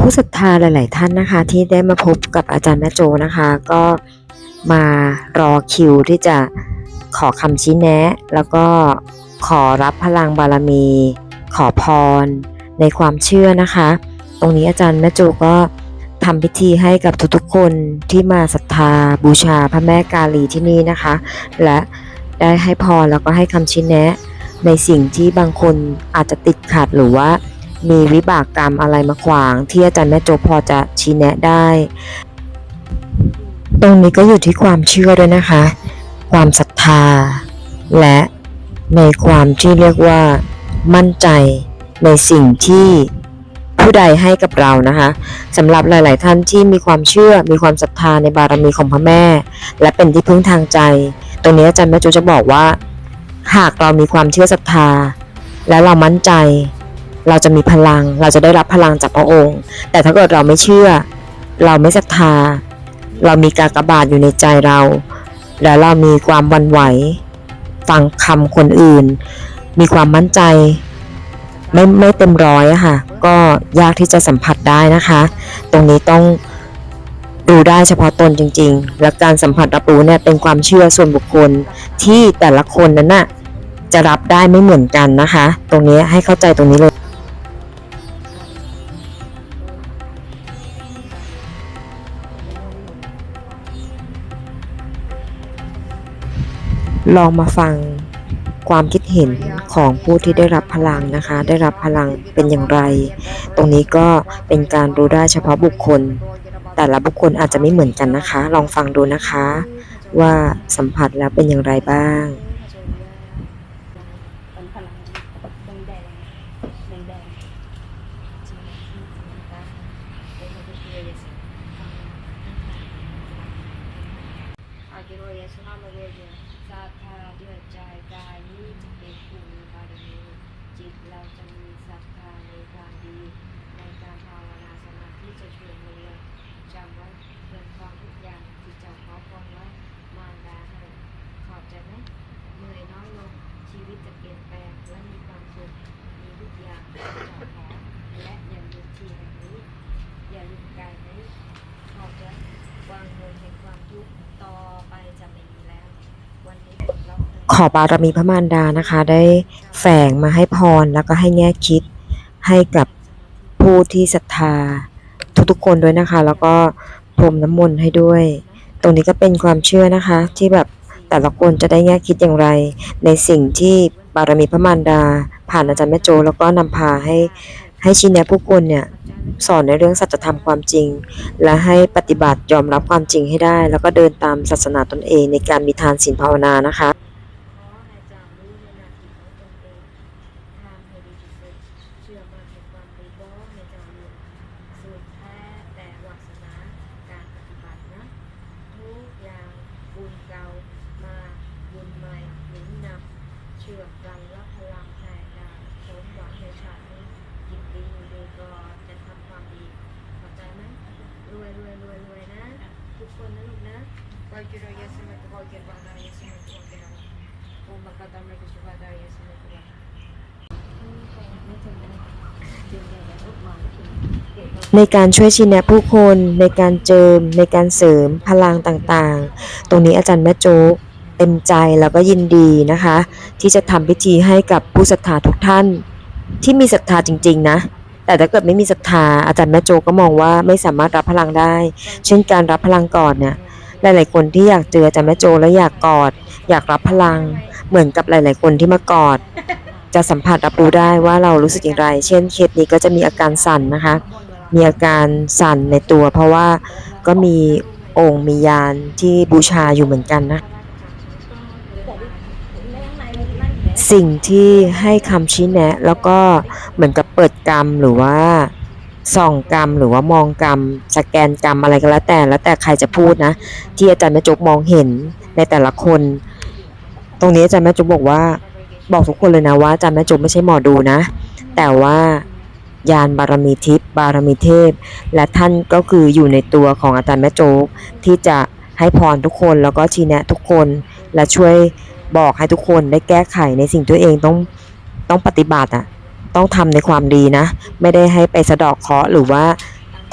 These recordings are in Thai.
ผู้ศรัทธาหลาย ๆ ท่านนะคะ ที่ได้มาพบกับอาจารย์แมโจนะคะ ก็มารอคิวที่จะขอคำชี้แนะ แล้วก็ขอรับพลังบารมี ขอพรในความเชื่อนะคะ ตรงนี้อาจารย์แมโจก็ทำพิธีให้กับทุกๆคนที่มาศรัทธาบูชาพระแม่กาลีที่นี่นะคะ และได้ให้พรแล้วก็ให้คำชี้แนะ ในสิ่งที่บางคนอาจจะติดขัดหรือว่า มีวิบากกรรมอะไรมาขวาง ที่อาจารย์แม่โจพอจะชี้แนะได้ ตรงนี้ก็อยู่ที่ความเชื่อด้วยนะคะ ความศรัทธา และในความที่เรียกว่า มั่นใจในสิ่งที่ผู้ใดให้กับเรานะคะสำหรับหลาย ๆ ท่านที่มีความเชื่อมีความศรัทธาในบารมีของพระแม่ และเป็นที่พึ่งทางใจ ตรงนี้อาจารย์แม่โจจะบอกว่า หากเรามีความเชื่อศรัทธา และเรามั่นใจ เราจะมีพลัง เราจะได้รับพลังจากพระองค์ แต่ถ้าเกิดเราไม่เชื่อ เราไม่ศรัทธา เรามีกากบาทอยู่ในใจเรา และเรามีความวันไหว ฟังคำคนอื่น มีความมั่นใจ ไม่ไม่เต็มร้อยอะค่ะ ก็ยากที่จะสัมผัสได้นะคะ ตรงนี้ต้องดูได้เฉพาะตนจริง ๆ และการสัมผัสรับรู้เนี่ยเป็นความเชื่อส่วนบุคคลที่แต่ละคนนั้นน่ะจะรับได้ไม่เหมือนกันนะคะ ตรงนี้ให้เข้าใจตรงนี้เลย ลองมาฟังความคิดเห็นของผู้ที่ได้รับพลังนะคะ ได้รับพลังเป็นอย่างไร ตรงนี้ก็เป็นการรู้ได้เฉพาะบุคคล แต่ละบุคคลอาจจะไม่เหมือนกันนะคะ ลองฟังดูนะคะ ว่าสัมผัสแล้วเป็นอย่างไรบ้าง เป็นพลังแดงแดงแดงอากิโรยสุนาโมโรยศรัทธาด้วยใจกายนี้จะเป็นภูมิบารมีจิต เราจะมีศรัทธาในการดี ในการภาวนาสมาธิจะช่วยเมือจำไว้เรื่อความทุกอย่างที่จ้าขอพรไว้มารดาให้ขอบใจไหมเหนื่อยน้อยลงชีวิตจะเปลี่ยนแปลงและมีความสุขมีทุกอย่างที่เราขอและอย่าลืมทีแห่งนี้ อย่าลืมกายนี้ขอบจะวางเงินแห่งความทุกข์ต่อไปจะไม่มีแล้ว วันนี้ปลดล็อกเลย ขอบารมีพระมารดานะคะ ได้แฝงมาให้พรแล้วก็ให้แง่คิดให้กับผู้ที่ศรัทธาทุกๆคนด้วยนะคะ แล้วก็พรมน้ำมนต์ให้ด้วย ตรงนี้ก็เป็นความเชื่อนะคะที่แบบแต่ละคนจะได้แง่คิดอย่างไร ในสิ่งที่บารมีพระมารดา ผ่านอาจารย์แม่โจ แล้วก็นำพาให้ให้ชี้แนะผู้คนเนี่ยสอนในเรื่องสัจธรรมความจริง และให้ปฏิบัติยอมรับความจริงให้ได้ แล้วก็เดินตามศาสนาตนเองในการมีทานศีลภาวนานะคะ ขอให้จำรู้ในหนาทีของตนเองทำให้ดีที่สุดเชื่อมั่นในความดีบ่ให้จำรู้สุดแท้แต่วาสนาการปฏิบัตินะ ทุกอย่างบุญเก่ามาบุญใหม่หนุนนำเชื่อกันและพลังแห่งดาวสมหวังในชาตินี้ยินดีอยู่ดีก็จะทำความดีเข้าใจไหมรวยรวยรวยรวยนะ ทุกคนนะลูกนะวาจิโรยสมัตวาเกบาดายสมัตวาเกราโอมกะตามะกุสุบาดายสมัตวาในการช่วยชี้แนะผู้คนในการเจิม ในการเสริมพลังต่างๆ ตรงนี้อาจารย์แม่โจ๊กเต็มใจแล้วก็ยินดีนะคะ ที่จะทำพิธีให้กับผู้ศรัทธาทุกท่านที่มีศรัทธาจริง ๆ นะแต่ถ้าเกิดไม่มีศรัทธาอาจารย์แม่โจก็มองว่าไม่สามารถรับพลังได้ เช่นการรับพลังก่อดเนี่ย หลายๆ คนที่อยากเจออาจารย์แม่โจแล้วอยากกอด อยากรับพลัง เหมือนกับหลาย ๆ คนที่มากอด จะสัมผัสรับรู้ได้ว่าเรารู้สึกอย่างไร เช่นเคสนี้ก็จะมีอาการสั่นนะคะ มีอาการสั่นในตัว เพราะว่าก็มีองค์มียานที่บูชาอยู่เหมือนกันนะสิ่งที่ให้คำชี้แนะ แล้วก็เหมือนกับเปิดกรรมหรือว่า ส่องกรรมหรือว่ามองกรรม สแกนกรรมอะไรก็แล้วแต่ แล้วแต่ใครจะพูดนะ ที่อาจารย์แม่จุกมองเห็นในแต่ละคน ตรงนี้อาจารย์แม่จุกบอกว่า บอกทุกคนเลยนะว่าอาจารย์แม่จุกไม่ใช่หมอดูนะ แต่ว่ายานบารมีทิพย์บารมีเทพ และท่านก็คืออยู่ในตัวของอาจารย์แม่โจ๊กที่จะให้พรทุกคนแล้วก็ชี้แนะทุกคน และช่วยบอกให้ทุกคนได้แก้ไขในสิ่งตัวเองต้องต้องปฏิบัติอะ ต้องทำในความดีนะ ไม่ได้ให้ไปสะดอกเคราะห์หรือว่า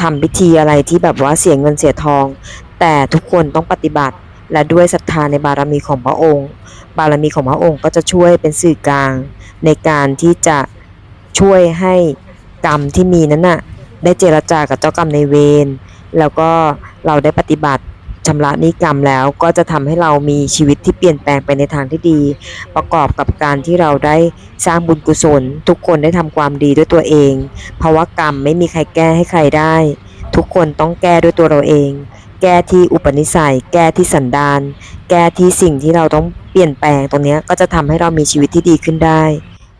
ทำพิธีอะไรที่แบบว่าเสียเงินเสียทอง แต่ทุกคนต้องปฏิบัติ และด้วยศรัทธาในบารมีของพระองค์ บารมีของพระองค์ก็จะช่วยเป็นสื่อกลาง ในการที่จะช่วยให้กรรมที่มีนั้นน่ะได้เจรจากับเจ้ากรรมในเวรแล้วก็เราได้ปฏิบัติ ชำระนิกรรมแล้วก็จะทำให้เรามีชีวิตที่เปลี่ยนแปลงไปในทางที่ดี ประกอบกับการที่เราได้สร้างบุญกุศล ทุกคนได้ทำความดีด้วยตัวเองเพราะว่ากรรมไม่มีใครแก้ให้ใครได้ ทุกคนต้องแก้ด้วยตัวเราเอง แก้ที่อุปนิสัย แก้ที่สันดาน แก้ที่สิ่งที่เราต้องเปลี่ยนแปลงตรงนี้ก็จะทำให้เรามีชีวิตที่ดีขึ้นได้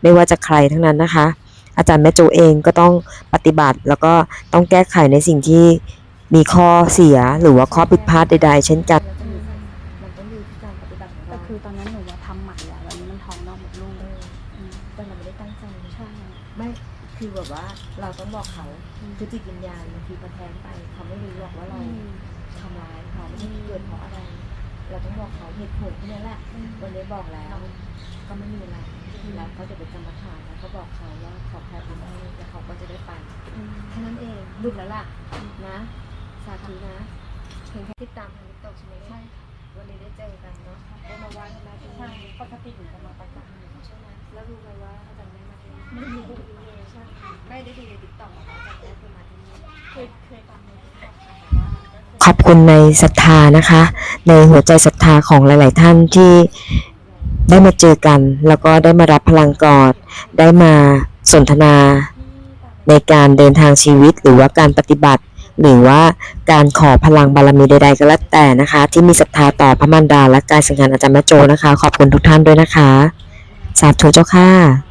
ไม่ว่าจะใครทั้งนั้นนะคะ อาจารย์แม่โจเองก็ต้องปฏิบัติแล้วก็ต้องแก้ไขในสิ่งที่ มีข้อเสียหรือว่าข้อผิดพลาดใดๆ เช่นกัน มันต้องอยู่ที่การปฏิบัติแต่คือตอนนั้นหนูว่าทำหมันแล้ววันนี้มันท้องนอกหมดลูกเออแต่เราไม่ได้ตั้งใจใช่ ไม่คือแบบว่าเราต้องบอกเขาคือจิตวิญญาณบางทีมันแทงไปเขาไม่รู้หรอกว่าเราทำร้ายเขาไม่ได้เกิดเพราะอะไร เราต้องบอกเขาเหตุผลที่นี่แหละ วันนี้บอกแล้วก็ไม่มีอะไรแล้วเขาจะเป็นกรรมฐานแล้วก็บอกเขาว่าขอแพ้บุญให้แล้วเขาก็จะได้ไปแค่นั้นเองหลุดแล้วล่ะนะาธุนะเพียงแค่ติดตามทางติ๊กต็อกใช่ไหมใช่วันนี้ได้เจอกันเนาะได้มาไหว้พระแม่ที่ใช่นี่ปกติหนูจะมาประจำอยู่ใช่ไหมแล้วรู้ไหมว่าอาจารย์แม่มาที่นี่ไม่รู้เลยใช่ไม่ได้ดูในติ๊กต็อกอาจารย์แม่เคยมาที่นี่เคยเคยตามในติ๊กต็อกค่ะแต่ว่าขอบคุณในศรัทธานะคะ ในหัวใจศรัทธาของหลาย ๆ ท่านที่ได้มาเจอกัน แล้วก็ได้มารับพลังกอด ได้มาสนทนาในการเดินทางชีวิตหรือว่าการปฏิบัติ หรือว่าการขอพลังบารมีใด ๆ ก็แล้วแต่นะคะ ที่มีศรัทธาต่อพระมารดาและกายสังขารอาจารย์แม่โจนะคะ ขอบคุณทุกท่านด้วยนะคะ สาธุเจ้าค่ะ